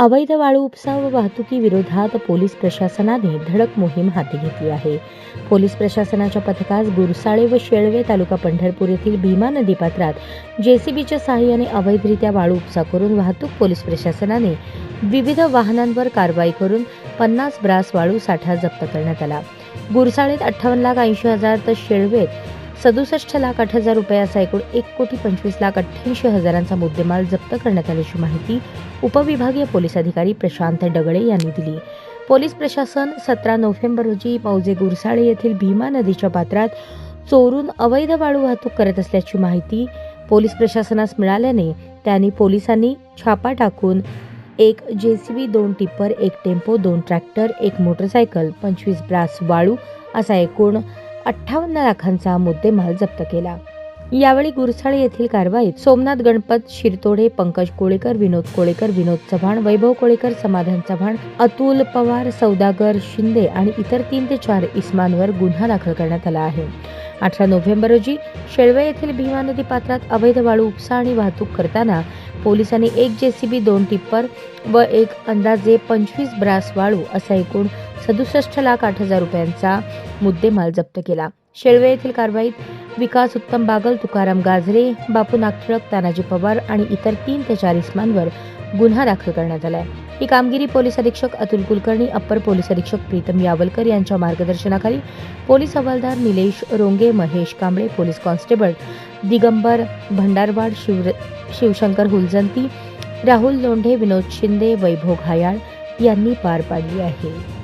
अवैध वाळू उपसा व वाहतुकी विरोधात पोलीस प्रशासनाने धडक मोहीम हाती घेतली आहे. पोलीस प्रशासनाच्या पथकास गुरसाळे व शेळवे तालुका पंढरपूर येथील भीमा नदी पात्रात जेसीबीच्या सहाय्याने अवैधरित्या वाळू उपसा करून वाहतूक पोलीस प्रशासनाने विविध वाहनांवर कारवाई करून पन्नास ब्रास वाळू साठा जप्त करण्यात आला. गुरसाळेत अठ्ठावन्न लाख ऐंशी हजार तर शेळवेत सदुसष्ट लाख आठ हजार रुपये असा एकूण एक कोटी पंचवीस लाख अठ्ठ्याऐंशी हजारांचा मुद्देमाल जप्त करण्यात आल्याची माहिती उपविभागीय पोलीस अधिकारी प्रशांत डगळे यांनी दिली. पोलीस प्रशासन सतरा नोव्हेंबर रोजी मौजे गुरसाळे येथील भीमा नदीच्या पात्रात चोरून अवैध वाळू वाहतूक करत असल्याची माहिती पोलीस प्रशासनास मिळाल्याने त्यांनी पोलिसांनी छापा टाकून एक जे सी बी दोन टिप्पर एक टेम्पो दोन ट्रॅक्टर एक मोटरसायकल पंचवीस ब्रास वाळू असा एकूण अठ्ठावन्न लाखांचा मुद्देमाल जप्त केला. यावेळी गुरसाळ येथील कारवाईत सोमनाथ गणपत शिरतोडे पंकज कोळेकर विनोद कोळेकर विनोद चव्हाण वैभव कोळेकर समाधान चव्हाण अतुल पवार सौदागर शिंदे आणि इतर तीन ते चार इस्मांवर गुन्हा दाखल करण्यात आला आहे. अठरा नोव्हेंबर रोजी शेळवे येथील भीमा नदी पात्रात अवैध वाळू उपसा आणि वाहतूक करताना पोलिसांनी एक जेसीबी दोन टिप्पर व एक अंदाजे पंचवीस ब्रास वाळू असा एकूण सदुसष्ट लाख आठ हजार रुपयांचा मुद्देमाल जप्त केला. शेळवे येथील कारवाईत विकास उत्तम बागल तुकाराम गाजरे बापू नागटिळक तानाजी पवार आणि इतर तीन ते चार इस्मांवर गुन्हा दाखल करण्यात आलाय. ही कामगिरी पोलीस अधीक्षक अतुल कुलकर्णी अप्पर पोलीस अधीक्षक प्रीतम यावलकर यांच्या मार्गदर्शनाखाली पोलीस हवालदार निलेश रोंगे महेश कांबळे पोलीस कॉन्स्टेबल दिगंबर भंडारवाड शिव शिवशंकर हुलजंती राहुल लोंढे विनोद शिंदे वैभव घायाळ यांनी पार पाडली आहे.